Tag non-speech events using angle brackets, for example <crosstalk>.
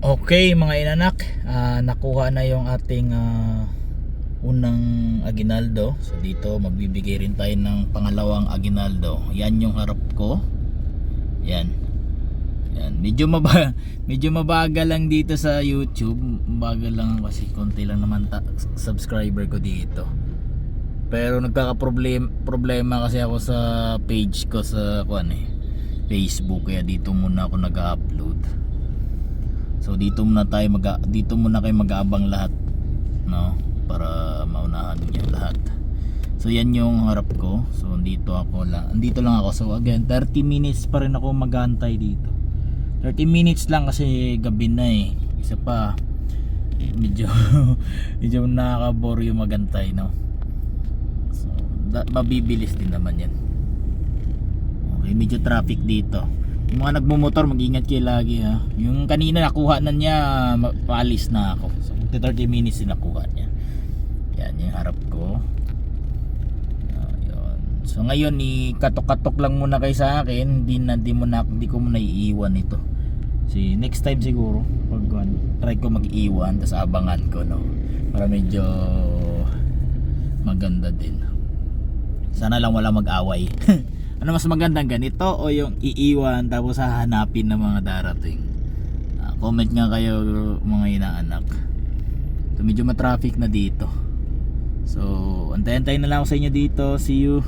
Okay mga inanak, ah, nakuha na yung ating ah, unang aginaldo. So dito magbibigay rin tayo ng pangalawang aginaldo. Yan yung harap ko. Yan. Yan. Medyo maba <laughs> medyo mabagal lang dito sa YouTube. Mabagal lang kasi konti lang naman ta- subscriber ko dito. Pero nagkaka-problem problema kasi ako sa page ko sa kuan eh. Facebook kaya dito muna ako nag-upload. So dito muna tayo mag dito muna kayo mag-aabang lahat no para maunahan niyo lahat. So yan yung harap ko. So dito ako lang. Andito lang ako. So again 30 minutes pa rin ako mag-aantay dito. 30 minutes lang kasi gabi na eh. Isa pa medyo <laughs> medyo nakaka-bore yung magantay no. So mabibilis din naman yan. Okay, medyo traffic dito. Mga nagmumotor, mag-ingat kayo lagi ha. Yung kanina nakuha na niya, paalis na ako. So, 30 minutes din nakuha niya. Yan, yung harap ko. Ayun. So ngayon, i-katok-katok lang muna kayo sa akin. Hindi na, di mo na, di ko muna iiwan ito. Si next time siguro, pag try ko mag-iwan, tapos abangan ko, no. Para medyo maganda din. Sana lang wala mag-away. <laughs> ano mas magandang ganito o yung iiwan tapos hahanapin ng mga darating? Ah, comment nga kayo mga inaanak. So medyo matraffic na dito. So, antay-antay na lang ako sa inyo dito. See you.